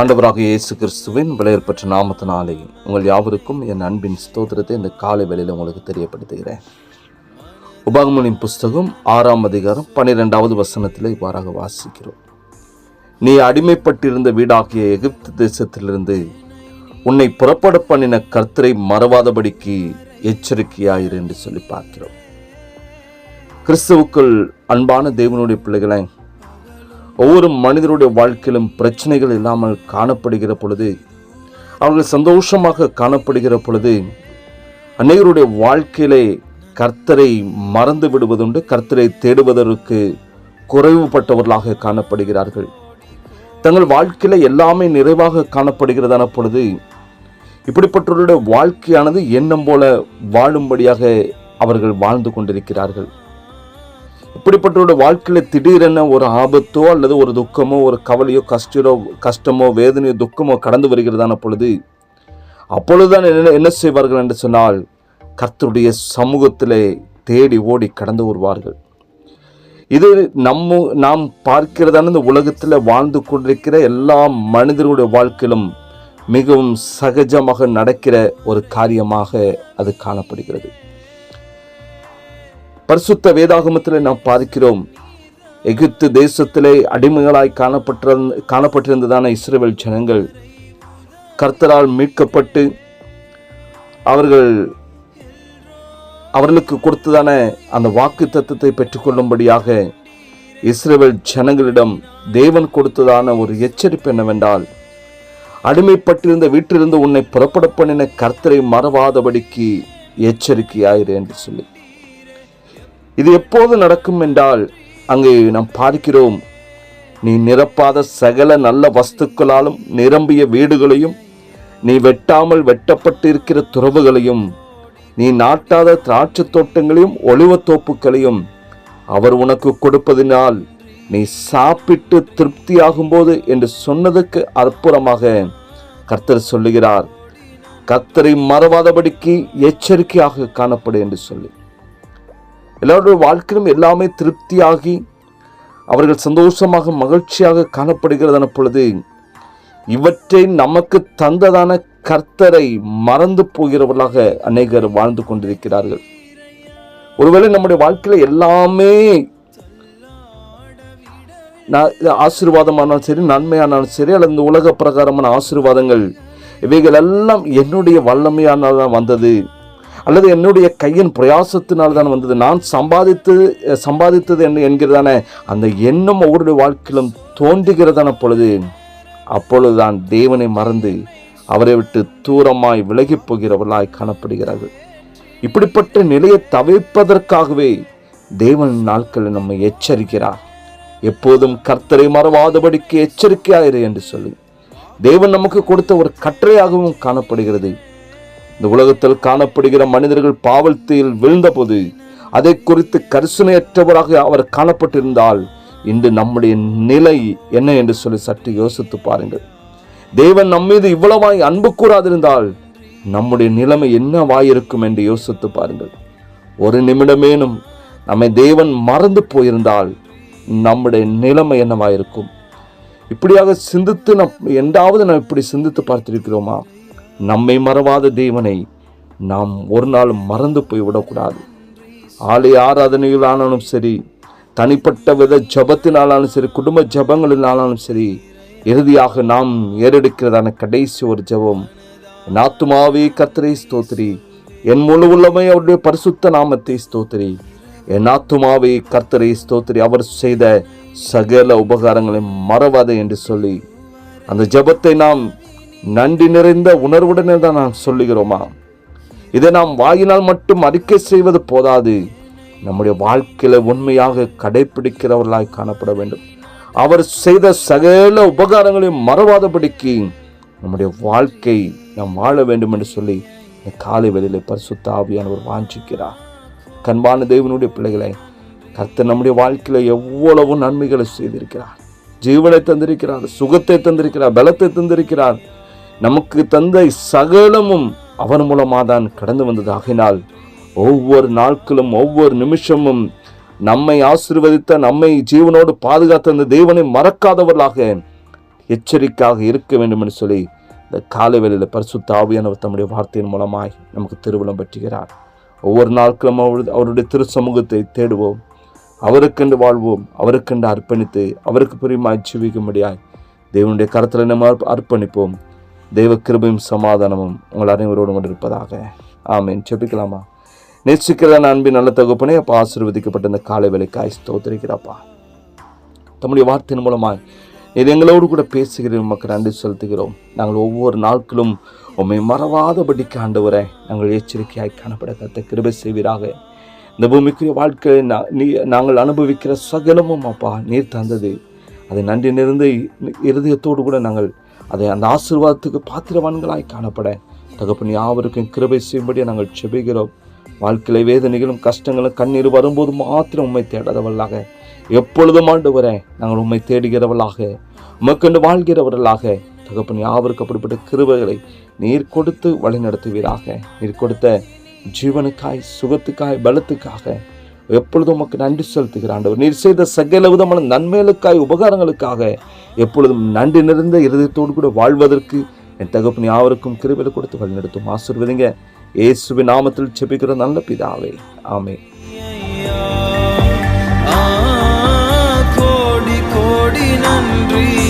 ஆண்டவராக இயேசு கிறிஸ்துவின் விலையர் பெற்ற நாமத்தினாலே உங்கள் யாவருக்கும் என் அன்பின் ஸ்தோத்திரத்தை இந்த காலை வேளையில் உங்களுக்கு தெரியப்படுத்துகிறேன். உபாகமனின் புஸ்தகம் ஆறாம் அதிகாரம் பன்னிரெண்டாவது வசனத்தில் இவ்வாறாக வாசிக்கிறோம். நீ அடிமைப்பட்டிருந்த வீடாகிய எகிப்து தேசத்திலிருந்து உன்னை புறப்பட பண்ணின கர்த்தரை மறவாதபடிக்கு எச்சரிக்கையாயிரு என்று சொல்லி பார்க்கிறோம். கிறிஸ்துவுக்குள் அன்பான தேவனுடைய பிள்ளைகளை ஒவ்வொரு மனிதருடைய வாழ்க்கையிலும் பிரச்சனைகள் இல்லாமல் காணப்படுகிற பொழுது அவர்கள் சந்தோஷமாக காணப்படுகிற பொழுது அநேகருடைய வாழ்க்கையிலே கர்த்தரை மறந்து விடுவதுண்டு கர்த்தரை தேடுவதற்கு குறைவுபட்டவர்களாக காணப்படுகிறார்கள். தங்கள் வாழ்க்கையில் எல்லாமே நிறைவாக காணப்படுகிறதான பொழுது இப்படிப்பட்டவருடைய வாழ்க்கையானது எண்ணம் போல வாழும்படியாக அவர்கள் வாழ்ந்து கொண்டிருக்கிறார்கள். இப்படிப்பட்டவருடைய வாழ்க்கையில் திடீரென ஒரு ஆபத்தோ அல்லது ஒரு துக்கமோ ஒரு கவலையோ கஷ்டோ கஷ்டமோ வேதனையோ துக்கமோ கடந்து வருகிறதான பொழுது அப்பொழுதுதான் என்ன என்ன செய்வார்கள் என்று சொன்னால் கர்த்தருடைய சமூகத்திலே தேடி ஓடி கடந்து வருவார்கள். இது நம்ம நாம் பார்க்கிறதான இந்த உலகத்தில் வாழ்ந்து கொண்டிருக்கிற எல்லா மனிதர்களுடைய வாழ்க்கையிலும் மிகவும் சகஜமாக நடக்கிற ஒரு காரியமாக அது காணப்படுகிறது. பரிசுத்த வேதாகமத்தில் நாம் பார்க்கிறோம் எகிப்து தேசத்திலே அடிமைகளாய் காணப்பட்ட காணப்பட்டிருந்ததான இஸ்ரேல் ஜனங்கள். கர்த்தரால் மீட்கப்பட்டு அவர்கள் அவர்களுக்கு கொடுத்ததான அந்த வாக்கு தத்துவத்தை பெற்றுக்கொள்ளும்படியாக இஸ்ரேல் ஜனங்களிடம் தேவன் கொடுத்ததான ஒரு எச்சரிப்பு என்னவென்றால் அடிமைப்பட்டிருந்த வீட்டிலிருந்து உன்னை புறப்பட பண்ணின கர்த்தரை மறவாதபடிக்கு எச்சரிக்கையாயிரு என்று சொல்லி. இது எப்போது நடக்கும் என்றால் அங்கே நாம் பார்க்கிறோம் நீ நிரப்பாத சகல நல்ல வஸ்துக்களாலும் நிரம்பிய வீடுகளையும் நீ வெட்டாமல் வெட்டப்பட்டிருக்கிற துறவுகளையும் நீ நாட்டாத திராட்சை தோட்டங்களையும் ஒளிவத்தோப்புகளையும் அவர் உனக்கு கொடுப்பதினால் நீ சாப்பிட்டு திருப்தியாகும்போது என்று சொன்னதுக்கு அற்புதமாக கர்த்தர் சொல்லுகிறார். கர்த்தரை மறவாதபடிக்கு எச்சரிக்கையாக காணப்படும் என்று சொல்லி. எல்லாருடைய வாழ்க்கையிலும் எல்லாமே திருப்தியாகி அவர்கள் சந்தோஷமாக மகிழ்ச்சியாக காணப்படுகிறதான பொழுது இவற்றை நமக்கு தந்ததான கர்த்தரை மறந்து போகிறவர்களாக அநேகர் வாழ்ந்து கொண்டிருக்கிறார்கள். ஒருவேளை நம்முடைய வாழ்க்கையில் எல்லாமே நான் ஆசீர்வாதமானாலும் சரி நன்மையானாலும் சரி அல்லது இந்த உலக பிரகாரமான ஆசீர்வாதங்கள் இவைகள் எல்லாம் என்னுடைய வல்லமையானால் தான் வந்தது. அல்லது என்னுடைய கையின் பிரயாசத்தினால் தான் வந்தது? நான் சம்பாதித்து சம்பாதித்தது என்ன என்கிறதான? அந்த எண்ணம் ஒவ்வொருடைய வாழ்க்கையிலும் தோன்றுகிறதான பொழுது அப்பொழுதுதான் தேவனை மறந்து அவரை விட்டு தூரமாய் விலகிப் போகிறவர்களாய் காணப்படுகிறார்கள். இப்படிப்பட்ட நிலையை தவிர்ப்பதற்காகவே தேவன் நாட்களில் நம்மை எச்சரிக்கிறார். எப்போதும் கர்த்தரை மறவாதபடிக்கு எச்சரிக்கையாயிரு என்று சொல்லி தேவன் நமக்கு கொடுத்த ஒரு கட்டளையாகவும் காணப்படுகிறது. இந்த உலகத்தில் காணப்படுகிற மனிதர்கள் பாவத்தில் விழுந்தபோது அதை குறித்து கரிசனையற்றவராக அவர் காணப்பட்டிருந்தால் இன்று நம்முடைய நிலை என்ன என்று சொல்லி சற்று யோசித்து பாருங்கள். தேவன் நம்மீது இவ்வளவாய் அன்பு கூறாதிருந்தால் நம்முடைய நிலைமை என்னவாயிருக்கும் என்று யோசித்து பாருங்கள். ஒரு நிமிடமேனும் நம்மை தேவன் மறந்து போயிருந்தால் நம்முடைய நிலைமை என்னவாயிருக்கும்? இப்படியாக சிந்தித்து நம் என்றாவது நாம் இப்படி சிந்தித்து பார்த்திருக்கிறோமா? நம்மை மறவாத தேவனை நாம் ஒரு நாள் மறந்து போய் விடக்கூடாது ஆலய ஆராதனையிலானாலும் சரி தனிப்பட்ட வித ஜபத்தினாலும் சரி குடும்ப ஜபங்களினாலும் சரி இறுதியாக நாம் ஏறெடுக்கிறதான கடைசி ஒரு ஜெபம். என் ஆத்துமாவே கர்த்தரை ஸ்தோத்திரி. என் முழு உள்ளமை அவருடைய பரிசுத்த நாமத்தை ஸ்தோத்திரி. என் ஆத்துமாவை கர்த்தரை ஸ்தோத்திரி. அவர் செய்த சகல உபகாரங்களை மறவாதே என்று சொல்லி அந்த ஜெபத்தை நாம் நன்றி நிறைந்த உணர்வுடனே தான் நாம் சொல்லுகிறோமா? இதை நாம் வாயினால் மட்டும் அறிக்கை செய்வது போதாது. நம்முடைய வாழ்க்கையில உண்மையாக கடைபிடிக்கிறவர்களாய் காணப்பட வேண்டும். அவர் செய்த சகல உபகாரங்களையும் மறவாதபடிக்கு நம்முடைய வாழ்க்கை நாம் வாழ வேண்டும் என்று சொல்லி இந்த காலை வெளியில் பரிசுத்த ஆவியானவர் வாஞ்சிக்கிறார். கண்பான தேவனுடைய பிள்ளைகளை கர்த்தர் நம்முடைய வாழ்க்கையில் எவ்வளவு நன்மைகளை செய்திருக்கிறார். ஜீவனை தந்திருக்கிறார் சுகத்தை தந்திருக்கிறார் பலத்தை தந்திருக்கிறார். நமக்கு தந்த சகலமும் அவர் மூலமாக தான் கடந்து வந்தது ஆகினால் ஒவ்வொரு நாட்களும் ஒவ்வொரு நிமிஷமும் நம்மை ஆசீர்வதித்த நம்மை ஜீவனோடு பாதுகாத்த அந்த தேவனை மறக்காதவர்களாக எச்சரிக்கையாக இருக்க வேண்டும் என்று சொல்லி இந்த காலை வேளையில் பரிசுத்த ஆவியானவர் தம்முடைய வார்த்தையின் மூலமாய் நமக்கு திருவிழம் பற்றுகிறார். ஒவ்வொரு நாட்களும் அவருடைய அவருடைய திரு சமூகத்தை தேடுவோம். அவருக்கென்று வாழ்வோம். அவருக்கென்று அர்ப்பணித்து அவருக்கு பிரியமாய் ஜீவிக்கும்படியாய் தேவனுடைய கருத்தில் நம்ம அர்ப்பணிப்போம். தெய்வ கிருபையும் சமாதானமும் உங்கள் அனைவரோடு கொண்டு இருப்பதாக. ஆமீன். செப்பிக்கலாமா நேசிக்கிற அன்பின் நல்ல தகுப்பனே அப்பா ஆசீர்வதிக்கப்பட்ட இந்த காலை வேலைக்காய் ஸ்தோத்திரிக்கிறப்பா. தம்முடைய வார்த்தையின் மூலமாய் இது எங்களோடு கூட பேசுகிற மக்கள் நன்றி செலுத்துகிறோம். நாங்கள் ஒவ்வொரு நாட்களும் உண்மை மறவாதபடிக்கு ஆண்டவரே நாங்கள் எச்சரிக்கையாய் காணப்பட கத்த கிருபை செய்வீராக. இந்த பூமிக்குரிய வாழ்க்கையை நீ நாங்கள் அனுபவிக்கிற சகலமும் அப்பா நீர் தந்தது. அதை நன்றி நிறைந்த இருதயத்தோடு கூட நாங்கள் அதை அந்த ஆசீர்வாதத்துக்கு பாத்திரவான்களாய் காணப்பட. தகப்பன் யாவருக்கும் கிருபை செய்யும்படி நாங்கள் செபிக்கிறோம். வாழ்க்கையில வேதனைகளும் கஷ்டங்களும் கண்ணீர் வரும்போது மாத்திரம் உண்மை தேடாதவர்களாக. எப்பொழுதும் ஆண்டு ஆண்டவரே நாங்கள் உண்மை தேடுகிறவர்களாக. உமக்கண்டு வாழ்கிறவர்களாக. தகப்பன் யாவருக்கு அப்படிப்பட்ட கிருபைகளை நீர் கொடுத்து வழிநடத்துவீராக. நீர் கொடுத்த ஜீவனுக்காய் சுகத்துக்காய் பலத்துக்காக. எப்பொழுதும் உமக்கு நன்றி செலுத்துகிற ஆண்டவர். நீர் செய்த சகல விதமான நன்மைகளுக்காய் உபகாரங்களுக்காக. எப்பொழுதும் நன்றி நிறைந்த இருதயத்தோடு கூட வாழ்வதற்கு என் தகப்பன் யாவருக்கும் கிருவில கொடுத்து வழிநடத்தும். நடத்தும் இயேசுவின் நாமத்தில் செபிக்கிற நல்ல பிதாவே. ஆமே கோடி கோடி நன்றி.